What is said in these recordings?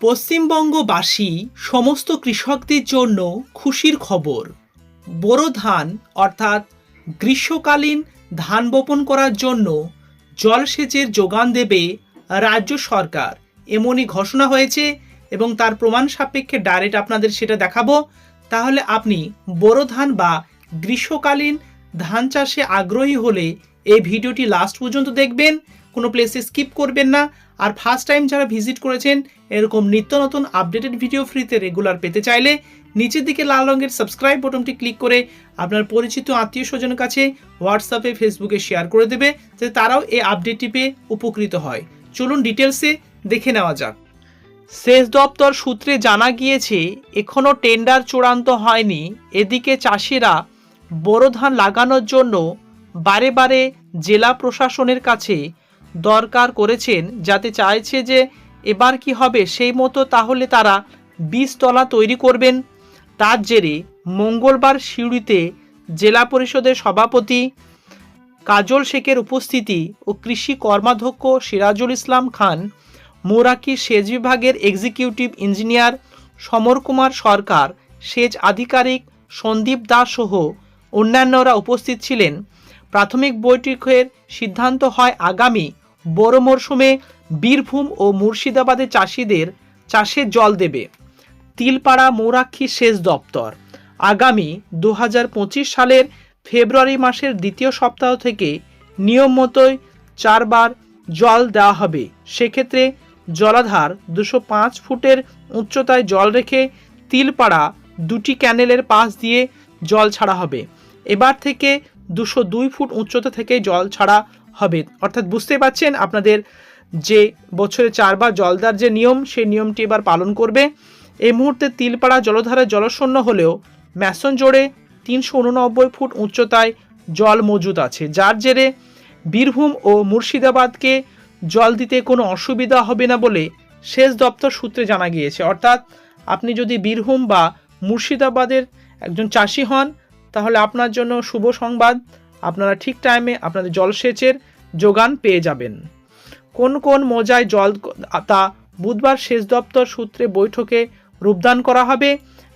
পশ্চিমবঙ্গবাসী সমস্ত কৃষকদের জন্য খুশির খবর। বোরো ধান, অর্থাৎ গ্রীষ্মকালীন ধান বপন করার জন্য জলসেচের যোগান দেবে রাজ্য সরকার। এমনই ঘোষণা হয়েছে এবং তার প্রমাণ সাপেক্ষে ডাইরেক্ট আপনাদের সেটা দেখাবো। তাহলে আপনি বোরো ধান বা গ্রীষ্মকালীন ধান চাষে আগ্রহী হলে এই ভিডিওটি লাস্ট পর্যন্ত দেখবেন। কোনো প্লেসে স্কিপ করবেন না। আর ফার্স্ট টাইম যারা ভিজিট করেছেন, এরকম নিত্য নতুন আপডেটেড ভিডিও ফ্রিতে রেগুলার পেতে চাইলে নিচের দিকে লাল রঙের সাবস্ক্রাইব বটনটি ক্লিক করে আপনার পরিচিত আত্মীয় স্বজনের কাছে হোয়াটসঅ্যাপে ফেসবুকে শেয়ার করে দেবে, যাতে তারাও এই আপডেটটি পেয়ে উপকৃত হয়। চলুন ডিটেলসে দেখে নেওয়া যাক। সেচ দপ্তর সূত্রে জানা গিয়েছে এখনও টেন্ডার চূড়ান্ত হয়নি। এদিকে চাষিরা বোরো ধান লাগানোর জন্য বারে বারে জেলা প্রশাসনের কাছে দরকার করেছেন যাতে চাইছে যে এবার কি হবে, সেই মতো তাহলে তারা বীজতলা তৈরি করবেন। তার জেরে মঙ্গলবার সিউড়িতে জেলা পরিষদের সভাপতি কাজল শেখের উপস্থিতি ও কৃষি কর্মাধ্যক্ষ সিরাজুল ইসলাম খান, মোরাকি সেচ বিভাগের এক্সিকিউটিভ ইঞ্জিনিয়ার সমর কুমার সরকার, সেচ আধিকারিক সন্দীপ দাস সহ অন্যান্যরা উপস্থিত ছিলেন। প্রাথমিক বৈঠকের সিদ্ধান্ত হয় আগামী বড় মরশুমে বীরভূম ও মুর্শিদাবাদে চাষিদের চাষে জল দেবে। তিলপাড়া মৌরাক্ষী সেচ দপ্তর। আগামী দু হাজার পঁচিশ সালের ফেব্রুয়ারি মাসের দ্বিতীয় সপ্তাহ থেকে নিয়ম মতোই চারবার জল দেওয়া হবে। সেক্ষেত্রে জলাধার দুশো পাঁচ ফুটের উচ্চতায় জল রেখে তিলপাড়া দুটি ক্যানেলের পাশ দিয়ে জল ছাড়া হবে। এবার থেকে দুশো দুই ফুট উচ্চতা থেকে জল ছাড়া হবে। অর্থাৎ বুঝতে পারছেন আপনাদের যে বছরে চারবার জল দেওয়ার যে নিয়ম, সেই নিয়মটি এবার পালন করবে। এই মুহূর্তে তিলপাড়া জলধারে জলশূন্য হলেও ম্যাসন জোড়ে তিনশো উননব্বই ফুট উচ্চতায় জল মজুদ আছে। যার জেরে বীরভূম ও মুর্শিদাবাদকে জল দিতে কোনো অসুবিধা হবে না বলে সেচ দপ্তর সূত্রে জানা গিয়েছে। অর্থাৎ আপনি যদি বীরভূম বা মুর্শিদাবাদের একজন চাষি হন, তাহলে আপনার জন্য শুভ সংবাদ। আপনারা ঠিক টাইমে আপনাদের জলসেচের যোগান পেয়ে যাবেন। কোন কোন মজায় জল তা বুধবার সেচ দপ্তর সূত্রে বৈঠকে রূপদান করা হবে।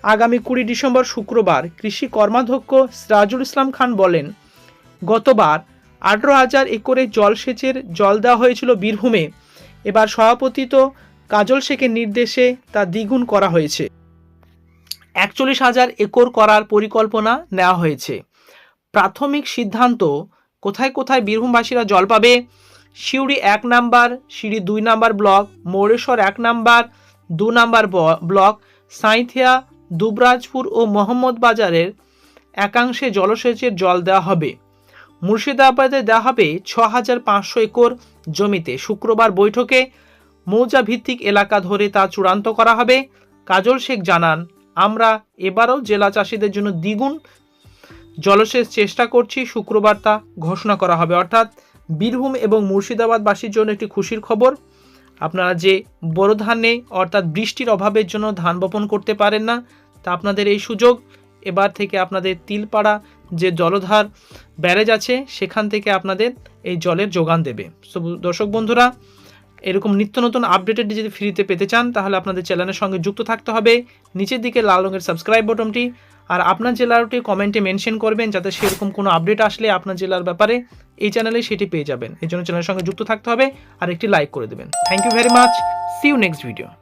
আগামী কুড়ি ডিসেম্বর শুক্রবার কৃষি কর্মাধ্যক্ষ সিরাজুল ইসলাম খান বলেন, গতবার আঠেরো হাজার একরে জলসেচের জল দেওয়া হয়েছিল বীরভূমে। এবার সভাপতিত কাজল শেখের নির্দেশে তা দ্বিগুণ করা হয়েছে। একচল্লিশ হাজার একর করার পরিকল্পনা নেওয়া হয়েছে। প্রাথমিক সিদ্ধান্ত কোথায় কোথায় বীরভূমবাসীরা জল পাবে? সিউড়ি এক নাম্বার, সিঁড়ি দুই নাম্বার ব্লক, মৌরেশ্বর এক নাম্বার, দু নাম্বার ব্লক, সাঁইথিয়া, দুবরাজপুর ও মোহাম্মদ বাজারের একাংশে জলসেচের জল দেওয়া হবে। মুর্শিদাবাদে দেওয়া হবে ছ হাজার পাঁচশো একর জমিতে। শুক্রবার বৈঠকে মৌজা ভিত্তিক এলাকা ধরে তা চূড়ান্ত করা হবে। কাজল শেখ জানান, আমরা এবারও জেলা চাষিদের জন্য দ্বিগুণ জলসেচ চেষ্টা করছি, শুক্রবার তা ঘোষণা করা হবে। অর্থাৎ বীরভূম এবং মুর্শিদাবাদবাসীর জন্য একটি খুশির খবর। আপনারা যে বড় ধান অর্থাৎ বৃষ্টির অভাবের জন্য ধান বপন করতে পারেন না, তা আপনাদের এই সুযোগ। এবার থেকে আপনাদের তিলপাড়া যে জলধার ব্যারেজ আছে, সেখান থেকে আপনাদের এই জলের যোগান দেবে। সো, দর্শক বন্ধুরা, এরকম নিত্য নতুন আপডেটেড যদি ফ্রিতে পেতে চান, তাহলে আপনাদের চ্যানেলের সঙ্গে যুক্ত থাকতে হবে। নিচের দিকে লাল রঙের সাবস্ক্রাইব বটনটি আর আপনার জেলারটি কমেন্টে মেনশন করবেন, যাতে সেরকম কোনো আপডেট আসলে আপনার জেলার ব্যাপারে, এই চ্যানেলে সেটি পেয়ে যাবেন। এই জন্য চ্যানেলের সঙ্গে যুক্ত থাকতে হবে, আর একটি লাইক করে দেবেন। Thank you very much see you next video